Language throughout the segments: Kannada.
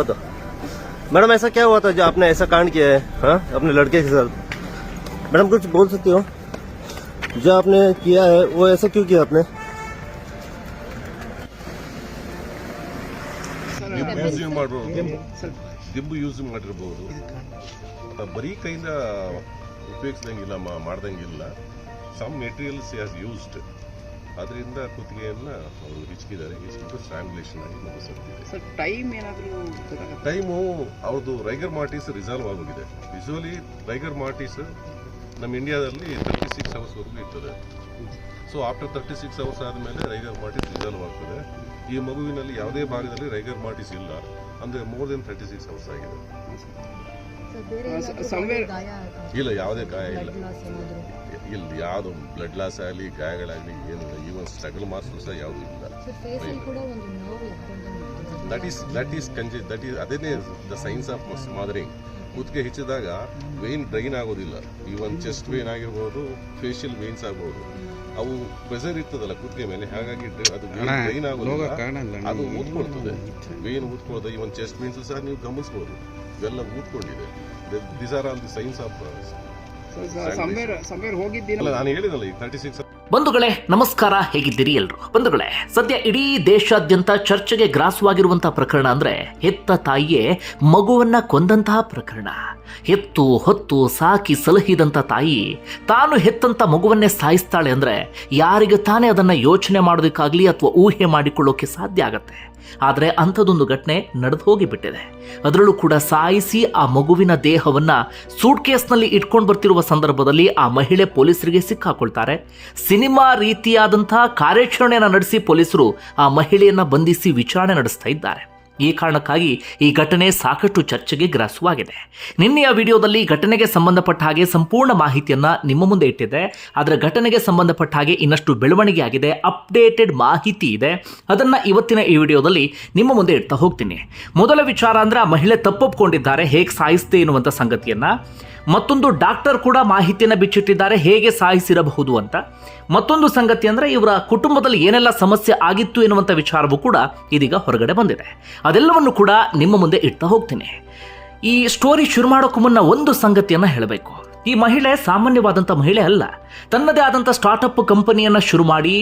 हो तो मैडम ऐसा क्या हुआ था जो आपने ऐसा कांड किया है हाँ अपने लड़के के साथ मैडम कुछ बोल सकती हो जो आपने किया है वो ऐसा क्यों किया आपने ಯೂಸ್ ಮಾಡಿರೋದು ದಿಂಬು ಯೂಸ್ ಮಾಡಿರ್ಬೋದು ಅಥವಾ ಬರೀ ಕೈಯಿಂದ ಉಪಯೋಗಿಸ್ದಂಗಿಲ್ಲ ಮಾ- ಮಾಡ್ದಂಗಿಲ್ಲ ಸಮ್ ಮೆಟೀರಿಯಲ್ಸ್ ಹ್ಯಾಸ್ ಯೂಸ್ಡ್ ಅದರಿಂದ ಕುತ್ತಿಗೆಯನ್ನ ಅವರು ಹಿಚ್ಕಿದ್ದಾರೆ. ಹಿಚ್ಕಿಟ್ಟು ಸ್ಟ್ರಾಂಗ್ಲೇಷನ್ ಆಗಿ ಮುಗಿಸುತ್ತಿದೆ ಸರ್ ಟೈಮ್ ಏನಾದರೂ ಟೈಮು ಅವ್ರದ್ದು ರೈಗರ್ ಮಾರ್ಟಿಸ್ ರಿಸಾಲ್ವ್ ಆಗೋಗಿದೆ. ಯೂಶುವಲಿ ರೈಗರ್ ಮಾರ್ಟಿಸ್ ನಮ್ಮ ಇಂಡಿಯಾದಲ್ಲಿ ತರ್ಟಿ ಸಿಕ್ಸ್ ಅವರ್ಸ್ವರೆಗೂ ಇರ್ತದೆ. So after thirty six hours ಆದಮೇಲೆ ರೈಗರ್ ಮಾರ್ಟಿಸ್ ರಿಸಾಲ್ವ್ ಆಗ್ತದೆ. ಈ ಮಗುವಿನಲ್ಲಿ ಯಾವುದೇ ಭಾಗದಲ್ಲಿ ರೈಗರ್ ಮಾರ್ಟಿಸ್ ಇಲ್ಲ. ಅಂದರೆ more than thirty six hours ಆಗಿದೆ ಇಲ್ಲ ಯಾವುದೇ ಗಾಯ ಇಲ್ಲ. ಇಲ್ಲಿ ಯಾವುದು ಬ್ಲಡ್ ಲಾಸ್ ಆಗಲಿ ಗಾಯಗಳಾಗಲಿ ಏನಿಲ್ಲ ಈವನ್ ಸ್ಟ್ರಗಲ್ ಮಾರ್ಕ್ಸ್ ಸಹ ಯಾವುದೂ ಇಲ್ಲ. ದಟ್ ಈಸ್ ದಟ್ ಈಸ್ ಕಂಜಿ ದಟ್ ಈಸ್ ಅದೇನೇ ದ ಸೈನ್ಸ್ ಆಫ್ ಮಾದರಿ. ಕುತ್ತಿಗೆ ಹೆಚ್ಚಿದಾಗ ವೇನ್ ಡ್ರೈನ್ ಆಗೋದಿಲ್ಲ. ಈವನ್ ಚೆಸ್ಟ್ ವೇನ್ ಆಗಿರ್ಬೋದು ಫೇಶಿಯಲ್ ವೇನ್ಸ್ ಆಗ್ಬೋದು. ಅವು ಪ್ರೆಷರ್ ಇರ್ತದಲ್ಲ ಕುತ್ತಿಗೆ ಮೇಲೆ ಹಾಗಾಗಿ ಡ್ರೈ- ಅದು ಡ್ರೈನ್ ಆಗೋದಿಲ್ಲ. ಅದು ಊದ್ಕೊಳ್ತದೆ. ವೇನ್ ಊದ್ಕೊಳ್ತದೆ ಈವನ್ ಚೆಸ್ಟ್ ವೇನ್ಸ್ ಸಹ ನೀವು ಗಮನಿಸ್ಬೋದು. ಇವೆಲ್ಲ ಊದ್ಕೊಂಡಿದೆ. This are all the signs of somewhere somewhere ಹೋಗಿದ್ದೀನಿ ನಾನು ಹೇಳಿದಲ್ಲ ಈ ತರ್ಟಿ ಸಿಕ್ಸ್ ಬಂಧುಗಳೇ, ನಮಸ್ಕಾರ. ಹೇಗಿದ್ದೀರಿ ಎಲ್ರು? ಬಂಧುಗಳೇ, ಸದ್ಯ ಇಡೀ ದೇಶಾದ್ಯಂತ ಚರ್ಚೆಗೆ ಗ್ರಾಸವಾಗಿರುವಂತಹ ಪ್ರಕರಣ ಅಂದ್ರೆ ಹೆತ್ತ ತಾಯಿಯೇ ಮಗುವನ್ನ ಕೊಂದಂತಹ ಪ್ರಕರಣ. ಹೆತ್ತು, ಹೊತ್ತು, ಸಾಕಿ ಸಲಹಿದಂತ ತಾಯಿ ತಾನು ಹೆತ್ತಂತ ಮಗುವನ್ನೇ ಸಾಯಿಸ್ತಾಳೆ ಅಂದ್ರೆ ಯಾರಿಗೆ ತಾನೇ ಅದನ್ನ ಯೋಚನೆ ಮಾಡೋದಕ್ಕಾಗ್ಲಿ ಅಥವಾ ಊಹೆ ಮಾಡಿಕೊಳ್ಳೋಕೆ ಸಾಧ್ಯ ಆಗತ್ತೆ. ಆದರೆ ಅಂಥದ್ದೊಂದು ಘಟನೆ ನಡೆದು ಹೋಗಿಬಿಟ್ಟಿದೆ. ಅದರಲ್ಲೂ ಕೂಡ ಸಾಯಿಸಿ ಆ ಮಗುವಿನ ದೇಹವನ್ನ ಸೂಟ್ಕೇಸ್ನಲ್ಲಿ ಇಟ್ಕೊಂಡು ಬರ್ತಿರುವ ಸಂದರ್ಭದಲ್ಲಿ ಆ ಮಹಿಳೆ ಪೊಲೀಸರಿಗೆ ಸಿಕ್ಕಾಕೊಳ್ತಾರೆ. ಸಿನಿಮಾ ರೀತಿಯಾದಂತಹ ಕಾರ್ಯಾಚರಣೆಯನ್ನು ನಡೆಸಿ ಪೊಲೀಸರು ಆ ಮಹಿಳೆಯನ್ನು ಬಂಧಿಸಿ ವಿಚಾರಣೆ ನಡೆಸ್ತಾ ಇದ್ದಾರೆ. ಈ ಕಾರಣಕ್ಕಾಗಿ ಈ ಘಟನೆ ಸಾಕಷ್ಟು ಚರ್ಚೆಗೆ ಗ್ರಾಸವಾಗಿದೆ. ನಿನ್ನೆಯ ವಿಡಿಯೋದಲ್ಲಿ ಘಟನೆಗೆ ಸಂಬಂಧಪಟ್ಟ ಹಾಗೆ ಸಂಪೂರ್ಣ ಮಾಹಿತಿಯನ್ನ ನಿಮ್ಮ ಮುಂದೆ ಇಟ್ಟಿದೆ. ಆದರೆ ಘಟನೆಗೆ ಸಂಬಂಧಪಟ್ಟ ಹಾಗೆ ಇನ್ನಷ್ಟು ಬೆಳವಣಿಗೆ ಆಗಿದೆ, ಅಪ್ಡೇಟೆಡ್ ಮಾಹಿತಿ ಇದೆ. ಅದನ್ನ ಇವತ್ತಿನ ಈ ವಿಡಿಯೋದಲ್ಲಿ ನಿಮ್ಮ ಮುಂದೆ ಇಡ್ತಾ ಹೋಗ್ತೀನಿ. ಮೊದಲ ವಿಚಾರ ಅಂದ್ರೆ ಆ ಮಹಿಳೆ ತಪ್ಪೊಪ್ಕೊಂಡಿದ್ದಾರೆ, ಹೇಗೆ ಸಾಯಿಸ್ತೆ ಎನ್ನುವಂಥ ಸಂಗತಿಯನ್ನ. ಮತ್ತೊಂದು ಡಾಕ್ಟರ್ ಕೂಡ ಮಾಹಿತಿಯನ್ನು ಬಿಚ್ಚಿಟ್ಟಿದ್ದಾರೆ, ಹೇಗೆ ಸಾಯಿಸಿರಬಹುದು ಅಂತ. ಮತ್ತೊಂದು ಸಂಗತಿ ಅಂದರೆ ಇವರ ಕುಟುಂಬದಲ್ಲಿ ಏನೆಲ್ಲ ಸಮಸ್ಯೆ ಆಗಿತ್ತು ಎನ್ನುವಂಥ ವಿಚಾರವೂ ಕೂಡ ಇದೀಗ ಹೊರಗಡೆ ಬಂದಿದೆ. ಅದೆಲ್ಲವನ್ನು ಕೂಡ ನಿಮ್ಮ ಮುಂದೆ ಇಡ್ತಾ ಹೋಗ್ತೀನಿ. ಈ ಸ್ಟೋರಿ ಶುರು ಮಾಡೋಕ್ಕೂ ಮುನ್ನ ಒಂದು ಸಂಗತಿಯನ್ನು ಹೇಳಬೇಕು. ಈ ಮಹಿಳೆ ಸಾಮಾನ್ಯವಾದಂಥ ಮಹಿಳೆ ಅಲ್ಲ. ತನ್ನದೇ ಆದಂಥ ಸ್ಟಾರ್ಟಪ್ ಕಂಪನಿಯನ್ನು ಶುರು ಮಾಡಿ,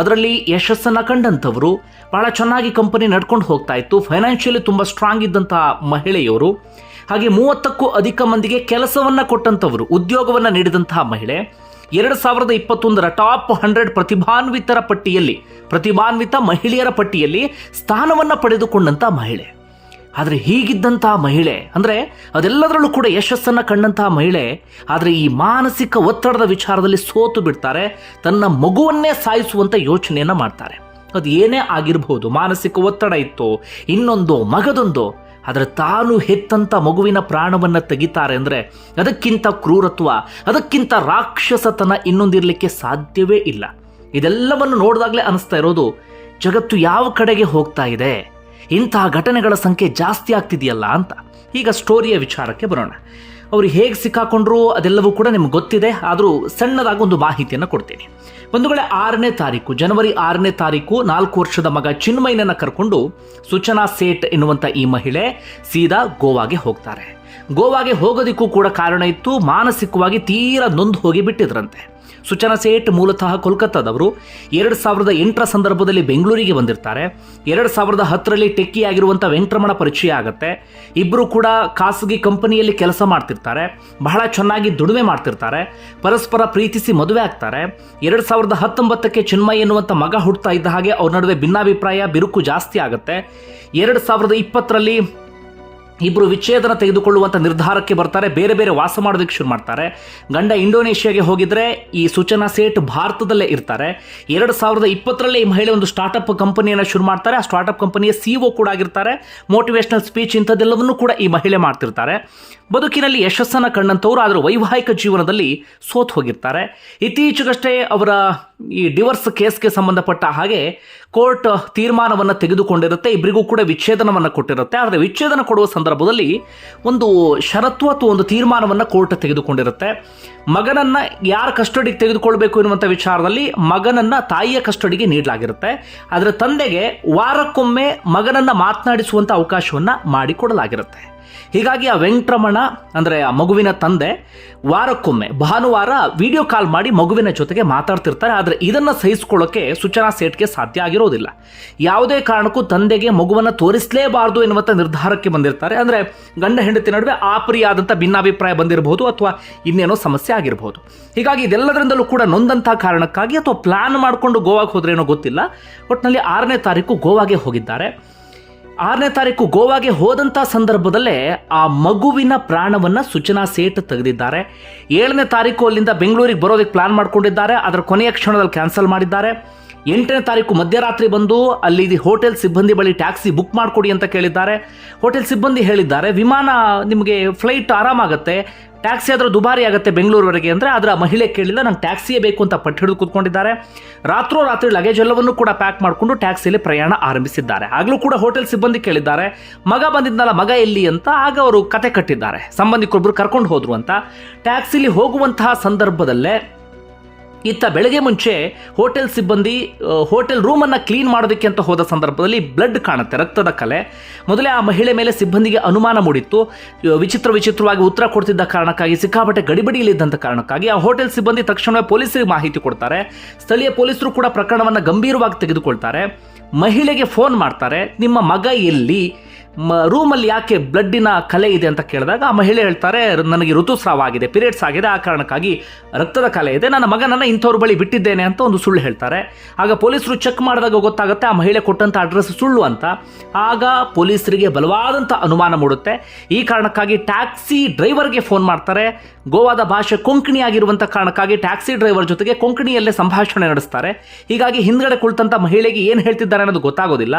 ಅದರಲ್ಲಿ ಯಶಸ್ಸನ್ನು ಕಂಡಂಥವರು, ಬಹಳ ಚೆನ್ನಾಗಿ ಕಂಪನಿ ನಡ್ಕೊಂಡು ಹೋಗ್ತಾ ಇತ್ತು. ಫೈನಾನ್ಷಿಯಲಿ ತುಂಬ ಸ್ಟ್ರಾಂಗ್ ಇದ್ದಂಥ ಮಹಿಳೆಯವರು. ಹಾಗೆ ಮೂವತ್ತಕ್ಕೂ ಅಧಿಕ ಮಂದಿಗೆ ಕೆಲಸವನ್ನ ಕೊಟ್ಟಂಥವರು, ಉದ್ಯೋಗವನ್ನ ನೀಡಿದಂತಹ ಮಹಿಳೆ, ಎರಡು ಸಾವಿರದ ಇಪ್ಪತ್ತೊಂದರ ಟಾಪ್ ಹಂಡ್ರೆಡ್ ಪ್ರತಿಭಾನ್ವಿತರ ಪಟ್ಟಿಯಲ್ಲಿ, ಪ್ರತಿಭಾನ್ವಿತ ಮಹಿಳೆಯರ ಪಟ್ಟಿಯಲ್ಲಿ ಸ್ಥಾನವನ್ನ ಪಡೆದುಕೊಂಡಂಥ ಮಹಿಳೆ. ಆದರೆ ಹೀಗಿದ್ದಂತಹ ಮಹಿಳೆ, ಅಂದರೆ ಅದೆಲ್ಲದರಲ್ಲೂ ಕೂಡ ಯಶಸ್ಸನ್ನು ಕಂಡಂತಹ ಮಹಿಳೆ, ಆದರೆ ಈ ಮಾನಸಿಕ ಒತ್ತಡದ ವಿಚಾರದಲ್ಲಿ ಸೋತು ಬಿಡ್ತಾರೆ, ತನ್ನ ಮಗುವನ್ನೇ ಸಾಯಿಸುವಂತ ಯೋಚನೆಯನ್ನು ಮಾಡ್ತಾರೆ. ಅದು ಏನೇ ಆಗಿರಬಹುದು ಮಾನಸಿಕ ಒತ್ತಡ ಇತ್ತು, ಇನ್ನೊಂದು, ಮಗದೊಂದು ಆದರೆ ತಾನು ಹೆತ್ತಂಥ ಮಗುವಿನ ಪ್ರಾಣವನ್ನು ತೆಗಿತಾರೆ ಅಂದರೆ ಅದಕ್ಕಿಂತ ಕ್ರೂರತ್ವ, ಅದಕ್ಕಿಂತ ರಾಕ್ಷಸತನ ಇನ್ನೊಂದಿರಲಿಕ್ಕೆ ಸಾಧ್ಯವೇ ಇಲ್ಲ. ಇದೆಲ್ಲವನ್ನು ನೋಡಿದಾಗಲೇ ಅನಿಸ್ತಾ ಇರೋದು, ಜಗತ್ತು ಯಾವ ಕಡೆಗೆ ಹೋಗ್ತಾ ಇದೆ? ಇಂತಹ ಘಟನೆಗಳ ಸಂಖ್ಯೆ ಜಾಸ್ತಿ ಆಗ್ತಿದೆಯಲ್ಲ ಅಂತ. ಈಗ ಸ್ಟೋರಿಯ ವಿಚಾರಕ್ಕೆ ಬರೋಣ. ಅವರು ಹೇಗೆ ಸಿಕ್ಕಾಕೊಂಡ್ರು ಅದೆಲ್ಲವೂ ಕೂಡ ನಿಮ್ಗೆ ಗೊತ್ತಿದೆ, ಆದರೂ ಸಣ್ಣದಾಗಿ ಒಂದು ಮಾಹಿತಿಯನ್ನು ಕೊಡ್ತೀನಿ. ವೇಳೆ ಆರನೇ ತಾರೀಕು, ಜನವರಿ ಆರನೇ ತಾರೀಕು, ನಾಲ್ಕು ವರ್ಷದ ಮಗ ಚಿನ್ಮಯ್ಯನನ್ನ ಕರ್ಕೊಂಡು ಸುಚನಾ ಸೇಠ್ ಎನ್ನುವಂಥ ಈ ಮಹಿಳೆ ಸೀದಾ ಗೋವಾಗೆ ಹೋಗ್ತಾರೆ. ಗೋವಾಗೆ ಹೋಗೋದಿಕ್ಕೂ ಕೂಡ ಕಾರಣ ಇತ್ತು, ಮಾನಸಿಕವಾಗಿ ತೀರಾ ನೊಂದು ಹೋಗಿ ಬಿಟ್ಟಿದ್ರಂತೆ. ಸುಚನಾ ಸೇಠ್ ಮೂಲತಃ ಕೋಲ್ಕತ್ತಾದವರು. ಎರಡು ಸಾವಿರದ ಎಂಟರ ಸಂದರ್ಭದಲ್ಲಿ ಬೆಂಗಳೂರಿಗೆ ಬಂದಿರ್ತಾರೆ. ಎರಡು ಸಾವಿರದ ಹತ್ತರಲ್ಲಿ ಟೆಕ್ಕಿ ಆಗಿರುವಂಥ ವೆಂಕಟರಮಣ ಪರಿಚಯ ಆಗುತ್ತೆ. ಇಬ್ಬರು ಕೂಡ ಖಾಸಗಿ ಕಂಪನಿಯಲ್ಲಿ ಕೆಲಸ ಮಾಡ್ತಿರ್ತಾರೆ. ಬಹಳ ಚೆನ್ನಾಗಿ ದುಡಿಮೆ ಮಾಡ್ತಿರ್ತಾರೆ. ಪರಸ್ಪರ ಪ್ರೀತಿಸಿ ಮದುವೆ ಆಗ್ತಾರೆ. ಎರಡು ಸಾವಿರದ ಹತ್ತೊಂಬತ್ತಕ್ಕೆ ಚಿನ್ಮಯ್ ಎನ್ನುವಂಥ ಮಗ ಹುಡ್ತಾ ಇದ್ದ ಹಾಗೆ ಅವ್ರ ನಡುವೆ ಭಿನ್ನಾಭಿಪ್ರಾಯ, ಬಿರುಕು ಜಾಸ್ತಿ ಆಗುತ್ತೆ. ಎರಡು ಸಾವಿರದ ಇಪ್ಪತ್ತರಲ್ಲಿ ಇಬ್ಬರು ವಿಚ್ಛೇದನ ತೆಗೆದುಕೊಳ್ಳುವಂಥ ನಿರ್ಧಾರಕ್ಕೆ ಬರ್ತಾರೆ, ಬೇರೆ ಬೇರೆ ವಾಸ ಮಾಡೋದಕ್ಕೆ ಶುರು ಮಾಡ್ತಾರೆ. ಗಂಡ ಇಂಡೋನೇಷ್ಯಾಗೆ ಹೋಗಿದ್ರೆ ಈ ಸೂಚನಾ ಸೇಟ್ ಭಾರತದಲ್ಲೇ ಇರ್ತಾರೆ. ಎರಡು ಸಾವಿರದ ಇಪ್ಪತ್ತರಲ್ಲೇ ಈ ಮಹಿಳೆ ಒಂದು ಸ್ಟಾರ್ಟಪ್ ಕಂಪನಿಯನ್ನು ಶುರು ಮಾಡ್ತಾರೆ. ಆ ಸ್ಟಾರ್ಟಪ್ ಕಂಪನಿಯ ಸಿ ಒ ಕೂಡ ಆಗಿರ್ತಾರೆ. ಮೋಟಿವೇಶ್ನಲ್ ಸ್ಪೀಚ್ ಇಂಥದ್ದೆಲ್ಲವನ್ನೂ ಕೂಡ ಈ ಮಹಿಳೆ ಮಾಡ್ತಿರ್ತಾರೆ. ಬದುಕಿನಲ್ಲಿ ಯಶಸ್ಸನ್ನು ಕಂಡಂಥವ್ರು, ಆದರೆ ವೈವಾಹಿಕ ಜೀವನದಲ್ಲಿ ಸೋತ್ ಹೋಗಿರ್ತಾರೆ. ಇತ್ತೀಚೆಗಷ್ಟೇ ಅವರ ಈ ಡಿವರ್ಸ್ ಕೇಸ್ಗೆ ಸಂಬಂಧಪಟ್ಟ ಹಾಗೆ ಕೋರ್ಟ್ ತೀರ್ಮಾನವನ್ನು ತೆಗೆದುಕೊಂಡಿರುತ್ತೆ. ಇಬ್ಬರಿಗೂ ಕೂಡ ವಿಚ್ಛೇದನವನ್ನು ಕೊಟ್ಟಿರುತ್ತೆ. ಆದರೆ ವಿಚ್ಛೇದನ ಕೊಡುವ ಸಂದರ್ಭದಲ್ಲಿ ಒಂದು ಷರತ್ತು ಅಥವಾ ಒಂದು ತೀರ್ಮಾನವನ್ನು ಕೋರ್ಟ್ ತೆಗೆದುಕೊಂಡಿರುತ್ತೆ. ಮಗನನ್ನು ಯಾರ ಕಸ್ಟಡಿಗೆ ತೆಗೆದುಕೊಳ್ಬೇಕು ಎನ್ನುವಂಥ ವಿಚಾರದಲ್ಲಿ ಮಗನನ್ನು ತಾಯಿಯ ಕಸ್ಟಡಿಗೆ ನೀಡಲಾಗಿರುತ್ತೆ. ಆದರೆ ತಂದೆಗೆ ವಾರಕ್ಕೊಮ್ಮೆ ಮಗನನ್ನು ಮಾತನಾಡಿಸುವಂಥ ಅವಕಾಶವನ್ನು ಮಾಡಿಕೊಡಲಾಗಿರುತ್ತೆ. ಹೀಗಾಗಿ ಆ ವೆಂಕಟರಮಣ, ಅಂದರೆ ಆ ಮಗುವಿನ ತಂದೆ, ವಾರಕ್ಕೊಮ್ಮೆ, ಭಾನುವಾರ ವಿಡಿಯೋ ಕಾಲ್ ಮಾಡಿ ಮಗುವಿನ ಜೊತೆಗೆ ಮಾತಾಡ್ತಿರ್ತಾರೆ. ಆದರೆ ಇದನ್ನು ಸಹಿಸಿಕೊಳ್ಳೋಕೆ ಸೂಚನಾ ಸೇಟ್ಗೆ ಸಾಧ್ಯ ಆಗಿರೋದಿಲ್ಲ. ಯಾವುದೇ ಕಾರಣಕ್ಕೂ ತಂದೆಗೆ ಮಗುವನ್ನು ತೋರಿಸಲೇಬಾರದು ಎನ್ನುವಂಥ ನಿರ್ಧಾರಕ್ಕೆ ಬಂದಿರ್ತಾರೆ. ಅಂದರೆ ಗಂಡ ಹೆಂಡತಿ ನಡುವೆ ಆಪರಿಯಾದಂಥ ಭಿನ್ನಾಭಿಪ್ರಾಯ ಬಂದಿರಬಹುದು ಅಥವಾ ಇನ್ನೇನೋ ಸಮಸ್ಯೆ ಆಗಿರಬಹುದು. ಹೀಗಾಗಿ ಇದೆಲ್ಲದರಿಂದಲೂ ಕೂಡ ನೊಂದಂಥ ಕಾರಣಕ್ಕಾಗಿ ಅಥವಾ ಪ್ಲಾನ್ ಮಾಡಿಕೊಂಡು ಗೋವಾಗೆ ಹೋದ್ರೇನೋ ಗೊತ್ತಿಲ್ಲ. ಒಟ್ಟಿನಲ್ಲಿ ಆರನೇ ತಾರೀಕು ಗೋವಾಗೆ ಹೋಗಿದ್ದಾರೆ. ಆರನೇ ತಾರೀಕು ಗೋವಾಗೆ ಹೋದಂಥ ಸಂದರ್ಭದಲ್ಲೇ ಆ ಮಗುವಿನ ಪ್ರಾಣವನ್ನು ಸುಚನಾ ಸೇಟ್ ತೆಗೆದಿದ್ದಾರೆ. ಏಳನೇ ತಾರೀಕು ಅಲ್ಲಿಂದ ಬೆಂಗಳೂರಿಗೆ ಬರೋದಕ್ಕೆ ಪ್ಲಾನ್ ಮಾಡ್ಕೊಂಡಿದ್ದಾರೆ. ಅದರ ಕೊನೆಯ ಕ್ಷಣದಲ್ಲಿ ಕ್ಯಾನ್ಸಲ್ ಮಾಡಿದ್ದಾರೆ. ಎಂಟನೇ ತಾರೀಕು ಮಧ್ಯರಾತ್ರಿ ಬಂದು ಅಲ್ಲಿ ಹೋಟೆಲ್ ಸಿಬ್ಬಂದಿ ಬಳಿ ಟ್ಯಾಕ್ಸಿ ಬುಕ್ ಮಾಡಿಕೊಡಿ ಅಂತ ಕೇಳಿದ್ದಾರೆ. ಹೋಟೆಲ್ ಸಿಬ್ಬಂದಿ ಹೇಳಿದ್ದಾರೆ, ವಿಮಾನ ನಿಮಗೆ ಫ್ಲೈಟ್ ಆರಾಮಾಗುತ್ತೆ, ಟ್ಯಾಕ್ಸಿ ಆದರೂ ದುಬಾರಿ ಆಗುತ್ತೆ ಬೆಂಗಳೂರುವರೆಗೆ ಅಂದರೆ ಆ ಮಹಿಳೆ ಕೇಳಿಲ್ಲ, ನಂಗೆ ಟ್ಯಾಕ್ಸಿಯೇ ಬೇಕು ಅಂತ ಪಟ್ಟು ಹಿಡಿದು ಕೂತ್ಕೊಂಡಿದ್ದಾರೆ. ರಾತ್ರೋ ರಾತ್ರಿ ಲಗೇಜ್ ಎಲ್ಲವನ್ನೂ ಕೂಡ ಪ್ಯಾಕ್ ಮಾಡಿಕೊಂಡು ಟ್ಯಾಕ್ಸಿಯಲ್ಲಿ ಪ್ರಯಾಣ ಆರಂಭಿಸಿದ್ದಾರೆ. ಆಗಲೂ ಕೂಡ ಹೋಟೆಲ್ ಸಿಬ್ಬಂದಿ ಕೇಳಿದ್ದಾರೆ, ಮಗ ಬಂದಿದ್ನಲ್ಲ, ಮಗ ಎಲ್ಲಿ ಅಂತ, ಆಗ ಅವರು ಕತೆ ಕಟ್ಟಿದ್ದಾರೆ. ಸಂಬಂಧಿಕರೊಬ್ಬರು ಕರ್ಕೊಂಡು ಹೋದರು ಅಂತ. ಟ್ಯಾಕ್ಸಿಲಿ ಹೋಗುವಂತಹ ಸಂದರ್ಭದಲ್ಲೇ ಇತ್ತ ಬೆಳಗ್ಗೆ ಮುಂಚೆ ಹೋಟೆಲ್ ಸಿಬ್ಬಂದಿ ಹೋಟೆಲ್ ರೂಮನ್ನು ಕ್ಲೀನ್ ಮಾಡೋದಕ್ಕೆ ಅಂತ ಹೋದ ಸಂದರ್ಭದಲ್ಲಿ ಬ್ಲಡ್ ಕಾಣುತ್ತೆ, ರಕ್ತದ ಕಲೆ. ಮೊದಲೇ ಆ ಮಹಿಳೆ ಮೇಲೆ ಸಿಬ್ಬಂದಿಗೆ ಅನುಮಾನ ಮೂಡಿತ್ತು. ವಿಚಿತ್ರ ವಿಚಿತ್ರವಾಗಿ ಉತ್ತರ ಕೊಡ್ತಿದ್ದ ಕಾರಣಕ್ಕಾಗಿ, ಸಿಕ್ಕಾಪಟ್ಟೆ ಗಡಿಬಿಡಿಯಲ್ಲಿದ್ದಂಥ ಕಾರಣಕ್ಕಾಗಿ ಆ ಹೋಟೆಲ್ ಸಿಬ್ಬಂದಿ ತಕ್ಷಣವೇ ಪೊಲೀಸರಿಗೆ ಮಾಹಿತಿ ಕೊಡ್ತಾರೆ. ಸ್ಥಳೀಯ ಪೊಲೀಸರು ಕೂಡ ಪ್ರಕರಣವನ್ನು ಗಂಭೀರವಾಗಿ ತೆಗೆದುಕೊಳ್ತಾರೆ. ಮಹಿಳೆಗೆ ಫೋನ್ ಮಾಡ್ತಾರೆ, ನಿಮ್ಮ ಮಗ ಎಲ್ಲಿ? ಮ, ರೂಮಲ್ಲಿ ಯಾಕೆ ಬ್ಲಡ್ಡಿನ ಕಲೆ ಇದೆ ಅಂತ ಕೇಳಿದಾಗ ಆ ಮಹಿಳೆ ಹೇಳ್ತಾರೆ, ನನಗೆ ಋತುಸ್ರಾವ ಆಗಿದೆ ಪೀರಿಯಡ್ಸ್ ಆಗಿದೆ, ಆ ಕಾರಣಕ್ಕಾಗಿ ರಕ್ತದ ಕಲೆ ಇದೆ, ನನ್ನ ಮಗನನ್ನು ಇಂಥವ್ರ ಬಳಿ ಬಿಟ್ಟಿದ್ದೇನೆ ಅಂತ ಒಂದು ಸುಳ್ಳು ಹೇಳ್ತಾರೆ. ಆಗ ಪೊಲೀಸರು ಚೆಕ್ ಮಾಡಿದಾಗ ಗೊತ್ತಾಗುತ್ತೆ ಆ ಮಹಿಳೆ ಕೊಟ್ಟಂಥ ಅಡ್ರೆಸ್ ಸುಳ್ಳು ಅಂತ. ಆಗ ಪೊಲೀಸರಿಗೆ ಬಲವಾದಂಥ ಅನುಮಾನ ಮೂಡುತ್ತೆ. ಈ ಕಾರಣಕ್ಕಾಗಿ ಟ್ಯಾಕ್ಸಿ ಡ್ರೈವರ್ಗೆ ಫೋನ್ ಮಾಡ್ತಾರೆ. ಗೋವಾದ ಭಾಷೆ ಕೊಂಕಣಿ ಆಗಿರುವಂಥ ಕಾರಣಕ್ಕಾಗಿ ಟ್ಯಾಕ್ಸಿ ಡ್ರೈವರ್ ಜೊತೆಗೆ ಕೊಂಕಣಿಯಲ್ಲೇ ಸಂಭಾಷಣೆ ನಡೆಸ್ತಾರೆ. ಹೀಗಾಗಿ ಹಿಂದ್ಗಡೆ ಕುಳಿತಂಥ ಮಹಿಳೆಗೆ ಏನು ಹೇಳ್ತಿದ್ದಾರೆ ಅನ್ನೋದು ಗೊತ್ತಾಗೋದಿಲ್ಲ.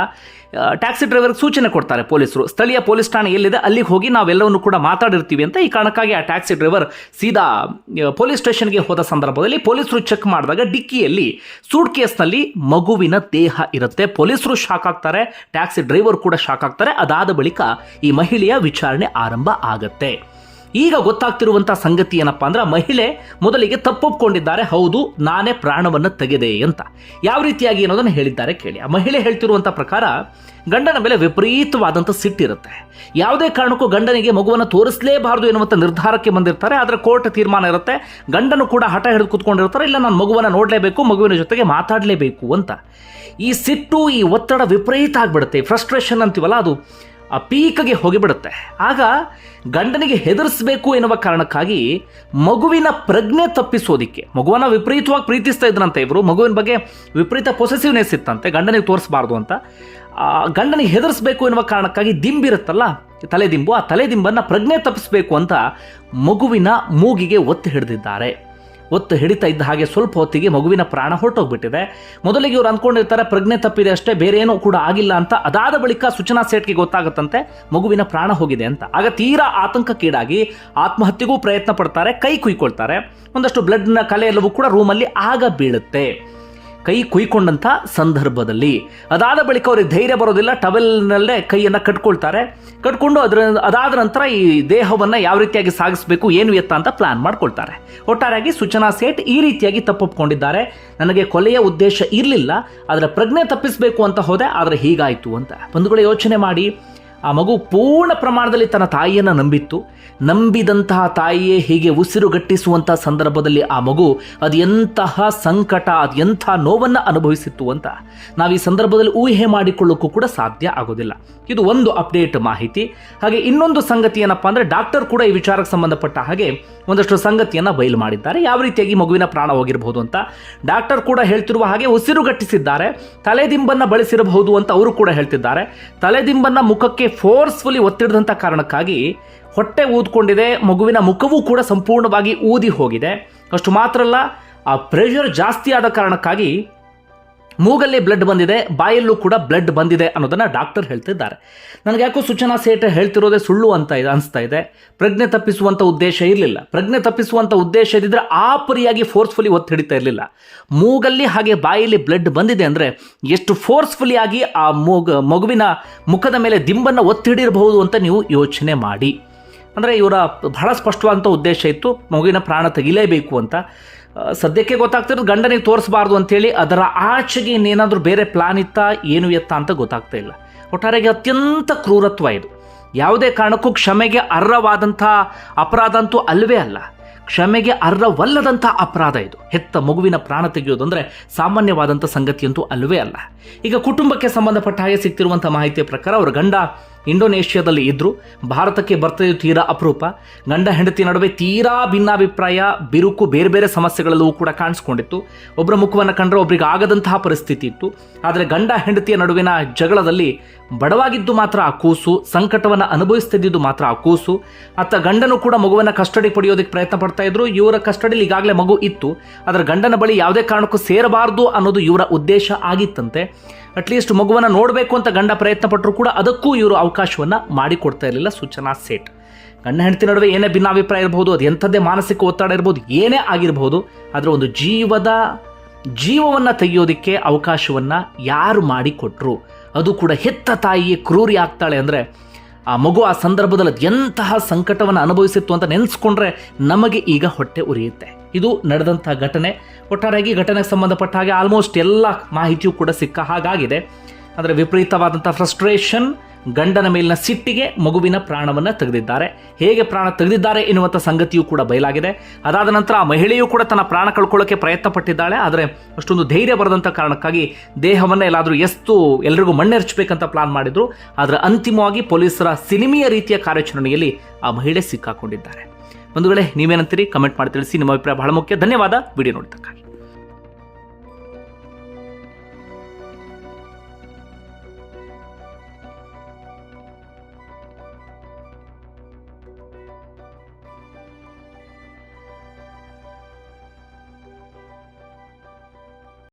ಟ್ಯಾಕ್ಸಿ ಡ್ರೈವರ್ಗೆ ಸೂಚನೆ ಕೊಡ್ತಾರೆ ಪೊಲೀಸರು. ಸ್ಥಳೀಯ ಪೊಲೀಸ್ ಠಾಣೆ ಎಲ್ಲಿದೆ ಅಲ್ಲಿಗೆ ಹೋಗಿ ನಾವೆಲ್ಲವನ್ನು ಕೂಡ ಮಾತಾಡಿರ್ತೀವಿ ಅಂತ ಈ ಕಾರಣಕ್ಕಾಗಿ ಆ ಟ್ಯಾಕ್ಸಿ ಡ್ರೈವರ್ ಸೀದಾ ಪೊಲೀಸ್ ಸ್ಟೇಷನ್ಗೆ ಹೋದ ಸಂದರ್ಭದಲ್ಲಿ ಪೊಲೀಸರು ಚೆಕ್ ಮಾಡಿದಾಗ ಡಿಕ್ಕಿಯಲ್ಲಿ ಸೂಟ್ ಕೇಸ್ನಲ್ಲಿ ಮಗುವಿನ ದೇಹ ಇರುತ್ತೆ. ಪೊಲೀಸರು ಶಾಕ್ ಆಗ್ತಾರೆ, ಟ್ಯಾಕ್ಸಿ ಡ್ರೈವರ್ ಕೂಡ ಶಾಕ್ ಆಗ್ತಾರೆ. ಅದಾದ ಬಳಿಕ ಈ ಮಹಿಳೆಯ ವಿಚಾರಣೆ ಆರಂಭ ಆಗತ್ತೆ. ಈಗ ಗೊತ್ತಾಗ್ತಿರುವಂತಹ ಸಂಗತಿ ಏನಪ್ಪಾ ಅಂದ್ರೆ ಮಹಿಳೆ ಮೊದಲಿಗೆ ತಪ್ಪೊಪ್ಕೊಂಡಿದ್ದಾರೆ, ಹೌದು, ನಾನೇ ಪ್ರಾಣವನ್ನು ತೆಗೆದೆ ಅಂತ. ಯಾವ ರೀತಿಯಾಗಿ ಅನ್ನೋದನ್ನು ಹೇಳಿದ್ದಾರೆ ಕೇಳಿ. ಆ ಮಹಿಳೆ ಹೇಳ್ತಿರುವಂತಹ ಪ್ರಕಾರ ಗಂಡನ ಮೇಲೆ ವಿಪರೀತವಾದಂಥ ಸಿಟ್ಟಿರುತ್ತೆ. ಯಾವುದೇ ಕಾರಣಕ್ಕೂ ಗಂಡನಿಗೆ ಮಗುವನ್ನು ತೋರಿಸಲೇಬಾರದು ಎನ್ನುವಂಥ ನಿರ್ಧಾರಕ್ಕೆ ಬಂದಿರ್ತಾರೆ, ಆದರೆ ಕೋರ್ಟ್ ತೀರ್ಮಾನ ಇರುತ್ತೆ, ಗಂಡನು ಕೂಡ ಹಠ ಹಿಡಿದು ಕೂತ್ಕೊಂಡಿರ್ತಾರೆ, ಇಲ್ಲ ನಾನು ಮಗುವನ್ನು ನೋಡಲೇಬೇಕು, ಮಗುವಿನ ಜೊತೆಗೆ ಮಾತಾಡಲೇಬೇಕು ಅಂತ. ಈ ಸಿಟ್ಟು, ಈ ಒತ್ತಡ ವಿಪರೀತ ಆಗಿಬಿಡುತ್ತೆ ಫ್ರಸ್ಟ್ರೇಷನ್ ಅಂತೀವಲ್ಲ ಅದು ಆ ಪೀಕ್ಗೆ ಹೋಗಿಬಿಡುತ್ತೆ. ಆಗ ಗಂಡನಿಗೆ ಹೆದರಿಸಬೇಕು ಎನ್ನುವ ಕಾರಣಕ್ಕಾಗಿ ಮಗುವಿನ ಪ್ರಜ್ಞೆ ತಪ್ಪಿಸೋದಿಕ್ಕೆ, ಮಗುವನ್ನ ವಿಪರೀತವಾಗಿ ಪ್ರೀತಿಸ್ತಾ ಇದ್ರಂತೆ ಇವರು, ಮಗುವಿನ ಬಗ್ಗೆ ವಿಪರೀತ ಪೊಸೆಸಿವ್ನೆಸ್ ಇತ್ತಂತೆ, ಗಂಡನಿಗೆ ತೋರಿಸಬಾರ್ದು ಅಂತ. ಗಂಡನಿಗೆ ಹೆದರಿಸಬೇಕು ಎನ್ನುವ ಕಾರಣಕ್ಕಾಗಿ ದಿಂಬಿರುತ್ತಲ್ಲ ತಲೆದಿಂಬು, ಆ ತಲೆದಿಂಬನ್ನು ಪ್ರಜ್ಞೆ ತಪ್ಪಿಸಬೇಕು ಅಂತ ಮಗುವಿನ ಮೂಗಿಗೆ ಒತ್ತಿ ಹಿಡಿದಿದ್ದಾರೆ. ಒತ್ತು ಹಿಡಿತಾ ಇದ್ದ ಹಾಗೆ ಸ್ವಲ್ಪ ಹೊತ್ತಿಗೆ ಮಗುವಿನ ಪ್ರಾಣ ಹೊರಟೋಗ್ಬಿಟ್ಟಿದೆ. ಮೊದಲಿಗೆ ಇವ್ರು ಅಂದ್ಕೊಂಡಿರ್ತಾರೆ ಪ್ರಜ್ಞೆ ತಪ್ಪಿದೆ ಅಷ್ಟೇ, ಬೇರೆ ಏನೂ ಕೂಡ ಆಗಿಲ್ಲ ಅಂತ. ಅದಾದ ಬಳಿಕ ಸೂಚನಾ ಸೇಟ್ಗೆ ಗೊತ್ತಾಗುತ್ತಂತೆ, ಮಗುವಿನ ಪ್ರಾಣ ಹೋಗಿದೆ ಅಂತ. ಆಗ ತೀರಾ ಆತಂಕಕ್ಕೀಡಾಗಿ ಆತ್ಮಹತ್ಯೆಗೂ ಪ್ರಯತ್ನ ಪಡ್ತಾರೆ, ಕೈ ಕುಯ್ಕೊಳ್ತಾರೆ. ಒಂದಷ್ಟು ಬ್ಲಡ್ನ ಕಲೆ ಎಲ್ಲವೂ ಕೂಡ ರೂಮಲ್ಲಿ ಆಗ ಬೀಳುತ್ತೆ. ಕೈ ಕುಯ್ಕೊಂಡಂಥ ಸಂದರ್ಭದಲ್ಲಿ. ಅದಾದ ಬಳಿಕ ಅವ್ರಿಗೆ ಧೈರ್ಯ ಬರೋದಿಲ್ಲ, ಟವೆಲ್ನಲ್ಲೇ ಕೈಯನ್ನು ಕಟ್ಕೊಳ್ತಾರೆ. ಕಟ್ಕೊಂಡು ಅದರ, ಅದಾದ ನಂತರ ಈ ದೇಹವನ್ನು ಯಾವ ರೀತಿಯಾಗಿ ಸಾಗಿಸಬೇಕು, ಏನು ಎತ್ತ ಅಂತ ಪ್ಲಾನ್ ಮಾಡ್ಕೊಳ್ತಾರೆ. ಒಟ್ಟಾರೆಯಾಗಿ ಸೂಚನಾ ಸೇಠ್ ಈ ರೀತಿಯಾಗಿ ತಪ್ಪೊಪ್ಕೊಂಡಿದ್ದಾರೆ. ನನಗೆ ಕೊಲೆಯ ಉದ್ದೇಶ ಇರಲಿಲ್ಲ ಅದರ ಪ್ರಜ್ಞೆ ತಪ್ಪಿಸಬೇಕು ಅಂತ ಹೋದೆ, ಆದರೆ ಹೀಗಾಯಿತು ಅಂತ. ಬಂಧುಗಳು ಯೋಚನೆ ಮಾಡಿ, ಆ ಮಗು ಪೂರ್ಣ ಪ್ರಮಾಣದಲ್ಲಿ ತನ್ನ ತಾಯಿಯನ್ನು ನಂಬಿತ್ತು. ನಂಬಿದಂತಹ ತಾಯಿಯೇ ಹೀಗೆ ಉಸಿರುಗಟ್ಟಿಸುವಂತಹ ಸಂದರ್ಭದಲ್ಲಿ ಆ ಮಗು ಅದು ಎಂತಹ ಸಂಕಟ ಅದು ಎಂಥ ನೋವನ್ನು ಅನುಭವಿಸಿತ್ತು ಅಂತ. ನಾವು ಈ ಸಂದರ್ಭದಲ್ಲಿ ಊಹೆ ಮಾಡಿಕೊಳ್ಳೋಕ್ಕೂ ಕೂಡ ಸಾಧ್ಯ ಆಗೋದಿಲ್ಲ. ಇದು ಒಂದು ಅಪ್ಡೇಟ್ ಮಾಹಿತಿ. ಹಾಗೆ ಇನ್ನೊಂದು ಸಂಗತಿ ಏನಪ್ಪ ಅಂದರೆ ಡಾಕ್ಟರ್ ಕೂಡ ಈ ವಿಚಾರಕ್ಕೆ ಸಂಬಂಧಪಟ್ಟ ಹಾಗೆ ಒಂದಷ್ಟು ಸಂಗತಿಯನ್ನು ಬಯಲು ಮಾಡಿದ್ದಾರೆ. ಯಾವ ರೀತಿಯಾಗಿ ಮಗುವಿನ ಪ್ರಾಣ ಹೋಗಿರಬಹುದು ಅಂತ. ಡಾಕ್ಟರ್ ಕೂಡ ಹೇಳ್ತಿರುವ ಹಾಗೆ ಉಸಿರುಗಟ್ಟಿಸಿದ್ದಾರೆ ತಲೆದಿಂಬನ್ನು ಬಳಸಿರಬಹುದು ಅಂತ ಅವರು ಕೂಡ ಹೇಳ್ತಿದ್ದಾರೆ. ತಲೆದಿಂಬನ್ನು ಮುಖಕ್ಕೆ ಫೋರ್ಸ್ಫುಲಿ ಒತ್ತಿಡದಂಥ ಕಾರಣಕ್ಕಾಗಿ ಹೊಟ್ಟೆ ಊದ್ಕೊಂಡಿದೆ, ಮಗುವಿನ ಮುಖವೂ ಕೂಡ ಸಂಪೂರ್ಣವಾಗಿ ಊದಿ ಹೋಗಿದೆ. ಅಷ್ಟು ಮಾತ್ರ ಅಲ್ಲ, ಆ ಪ್ರೆಷರ್ ಜಾಸ್ತಿ ಆದ ಕಾರಣಕ್ಕಾಗಿ ಮೂಗಲ್ಲಿ ಬ್ಲಡ್ ಬಂದಿದೆ, ಬಾಯಲ್ಲೂ ಕೂಡ ಬ್ಲಡ್ ಬಂದಿದೆ ಅನ್ನೋದನ್ನು ಡಾಕ್ಟರ್ ಹೇಳ್ತಿದ್ದಾರೆ. ನನಗೆ ಯಾಕೋ ಸೂಚನಾ ಸೇಟ ಹೇಳ್ತಿರೋದೇ ಸುಳ್ಳು ಅಂತ ಇದೆ, ಅನಿಸ್ತಾ ಇದೆ. ಪ್ರಜ್ಞೆ ತಪ್ಪಿಸುವಂಥ ಉದ್ದೇಶ ಇರಲಿಲ್ಲ. ಪ್ರಜ್ಞೆ ತಪ್ಪಿಸುವಂಥ ಉದ್ದೇಶ ಇದ್ದಿದ್ರೆ ಆ ಪರಿಯಾಗಿ ಫೋರ್ಸ್ಫುಲಿ ಒತ್ತು ಹಿಡಿತಾ ಇರಲಿಲ್ಲ. ಮೂಗಲ್ಲಿ ಹಾಗೆ ಬಾಯಲ್ಲಿ ಬ್ಲಡ್ ಬಂದಿದೆ ಅಂದರೆ ಎಷ್ಟು ಫೋರ್ಸ್ಫುಲಿ ಆಗಿ ಆ ಮೂಗ, ಮಗುವಿನ ಮುಖದ ಮೇಲೆ ದಿಂಬನ್ನು ಒತ್ತಿಡಿರಬಹುದು ಅಂತ ನೀವು ಯೋಚನೆ ಮಾಡಿ. ಅಂದರೆ ಇವರ ಬಹಳ ಸ್ಪಷ್ಟವಾದಂಥ ಉದ್ದೇಶ ಇತ್ತು, ಮಗುವಿನ ಪ್ರಾಣ ತೆಗಿಲೇಬೇಕು ಅಂತ. ಸದ್ಯಕ್ಕೆ ಗೊತ್ತಾಗ್ತಿರೋದು ಗಂಡನಿಗೆ ತೋರಿಸಬಾರ್ದು ಅಂಥೇಳಿ ಅದರ ಆಚೆಗೆ ಇನ್ನೇನಾದರೂ ಬೇರೆ ಪ್ಲಾನ್ ಇತ್ತಾ, ಏನು ಎತ್ತ ಅಂತ ಗೊತ್ತಾಗ್ತಾ ಇಲ್ಲ. ಒಟ್ಟಾರೆಗೆ ಅತ್ಯಂತ ಕ್ರೂರತ್ವ ಇದು. ಯಾವುದೇ ಕಾರಣಕ್ಕೂ ಕ್ಷಮೆಗೆ ಅರ್ಹವಾದಂಥ ಅಪರಾಧ ಅಂತೂ ಅಲ್ಲವೇ ಅಲ್ಲ. ಕ್ಷಮೆಗೆ ಅರ್ಹವಲ್ಲದಂಥ ಅಪರಾಧ ಇದು. ಹೆತ್ತ ಮಗುವಿನ ಪ್ರಾಣ ತೆಗೆಯೋದು ಅಂದರೆ ಸಾಮಾನ್ಯವಾದಂಥ ಸಂಗತಿಯಂತೂ ಅಲ್ಲವೇ ಅಲ್ಲ. ಈಗ ಕುಟುಂಬಕ್ಕೆ ಸಂಬಂಧಪಟ್ಟ ಹಾಗೆ ಸಿಗ್ತಿರುವಂಥ ಮಾಹಿತಿಯ ಪ್ರಕಾರ ಅವರ ಗಂಡ ಇಂಡೋನೇಷ್ಯಾದಲ್ಲಿ ಇದ್ದರು ಭಾರತಕ್ಕೆ ಬರ್ತಿದ್ದು ತೀರಾ ಅಪರೂಪ. ಗಂಡ ಹೆಂಡತಿ ನಡುವೆ ತೀರಾ ಭಿನ್ನಾಭಿಪ್ರಾಯ, ಬಿರುಕು ಬೇರೆ ಬೇರೆ ಸಮಸ್ಯೆಗಳಲ್ಲೂ ಕೂಡ ಕಾಣಿಸ್ಕೊಂಡಿತ್ತು. ಒಬ್ಬರ ಮುಖವನ್ನು ಕಂಡ್ರೆ ಒಬ್ಬರಿಗೆ ಆಗದಂತಹ ಪರಿಸ್ಥಿತಿ ಇತ್ತು. ಆದರೆ ಗಂಡ ಹೆಂಡತಿಯ ನಡುವಿನ ಜಗಳದಲ್ಲಿ ಬಡವಾಗಿದ್ದು ಮಾತ್ರ ಆ ಕೂಸು, ಸಂಕಟವನ್ನು ಅನುಭವಿಸ್ತಿದ್ದು ಮಾತ್ರ ಆ ಕೂಸು. ಅತ್ತ ಗಂಡನು ಕೂಡ ಮಗುವನ್ನು ಕಸ್ಟಡಿ ಪಡೆಯೋದಕ್ಕೆ ಪ್ರಯತ್ನ ಪಡ್ತಾ ಇದ್ರು. ಇವರ ಕಸ್ಟಡಿಲಿ ಈಗಾಗಲೇ ಮಗು ಇತ್ತು. ಅದರ ಗಂಡನ ಬಳಿ ಯಾವುದೇ ಕಾರಣಕ್ಕೂ ಸೇರಬಾರದು ಅನ್ನೋದು ಇವರ ಉದ್ದೇಶ ಆಗಿತ್ತಂತೆ. ಅಟ್ಲೀಸ್ಟ್ ಮಗುವನ್ನು ನೋಡಬೇಕು ಅಂತ ಗಂಡ ಪ್ರಯತ್ನ ಪಟ್ಟರು ಕೂಡ ಅದಕ್ಕೂ ಇವರು ಅವಕಾಶವನ್ನು ಮಾಡಿಕೊಡ್ತಾ ಇರಲಿಲ್ಲ ಸೂಚನಾ ಸೇಟ್ ಗಂಡ ಹೆಂಡತಿ ನಡುವೆ ಏನೇ ಭಿನ್ನಾಭಿಪ್ರಾಯ ಇರಬಹುದು ಅದು ಎಂಥದ್ದೇ ಮಾನಸಿಕ ಒತ್ತಡ ಇರ್ಬೋದು, ಏನೇ ಆಗಿರಬಹುದು ಆದರೆ ಒಂದು ಜೀವದ ಜೀವವನ್ನು ತೆಗೆಯೋದಕ್ಕೆ ಅವಕಾಶವನ್ನು ಯಾರು ಮಾಡಿಕೊಟ್ರು? ಅದು ಕೂಡ ಹೆತ್ತ ತಾಯಿಯೇ ಕ್ರೂರಿ ಆಗ್ತಾಳೆ ಅಂದರೆ ಆ ಮಗು ಆ ಸಂದರ್ಭದಲ್ಲಿ ಎಂತಹ ಸಂಕಟವನ್ನು ಅನುಭವಿಸಿತ್ತು ಅಂತ ನೆನೆಸ್ಕೊಂಡ್ರೆ ನಮಗೆ ಈಗ ಹೊಟ್ಟೆ ಉರಿಯುತ್ತೆ. ಇದು ನಡೆದಂಥ ಘಟನೆ. ಒಟ್ಟಾರೆಯಾಗಿ ಘಟನೆಗೆ ಸಂಬಂಧಪಟ್ಟ ಹಾಗೆ ಆಲ್ಮೋಸ್ಟ್ ಎಲ್ಲ ಮಾಹಿತಿಯೂ ಕೂಡ ಸಿಕ್ಕ ಹಾಗಾಗಿದೆ. ಅಂದರೆ ವಿಪರೀತವಾದಂಥ ಫ್ರಸ್ಟ್ರೇಷನ್ ಗಂಡನ ಮೇಲಿನ ಸಿಟ್ಟಿಗೆ ಮಗುವಿನ ಪ್ರಾಣವನ್ನು ತೆಗೆದಿದ್ದಾರೆ. ಹೇಗೆ ಪ್ರಾಣ ತೆಗೆದಿದ್ದಾರೆ ಎನ್ನುವಂಥ ಸಂಗತಿಯೂ ಕೂಡ ಬಯಲಾಗಿದೆ. ಅದಾದ ನಂತರ ಆ ಮಹಿಳೆಯೂ ಕೂಡ ತನ್ನ ಪ್ರಾಣ ಕಳ್ಕೊಳ್ಳೋಕೆ ಪ್ರಯತ್ನ ಪಟ್ಟಿದ್ದಾಳೆ. ಆದರೆ ಅಷ್ಟೊಂದು ಧೈರ್ಯ ಬರದಂಥ ಕಾರಣಕ್ಕಾಗಿ ದೇಹವನ್ನು ಎಲ್ಲಾದರೂ ಎಷ್ಟು ಎಲ್ರಿಗೂ ಮಣ್ಣೆರಚಬೇಕಂತ ಪ್ಲಾನ್ ಮಾಡಿದ್ರು. ಆದರೆ ಅಂತಿಮವಾಗಿ ಪೊಲೀಸರ ಸಿನಿಮೆಯ ರೀತಿಯ ಕಾರ್ಯಾಚರಣೆಯಲ್ಲಿ ಆ ಮಹಿಳೆ ಸಿಕ್ಕಾಕೊಂಡಿದ್ದಾರೆ. ಒಂದು ವೇಳೆ ನೀವೇನಂತೀರಿ? ಕಮೆಂಟ್ ಮಾಡಿ ತಿಳಿಸಿ. ನಿಮ್ಮ ಅಭಿಪ್ರಾಯ ಬಹಳ ಮುಖ್ಯ. ಧನ್ಯವಾದ. ವಿಡಿಯೋ ನೋಡಿದ್ದಕ್ಕಾಗಿ.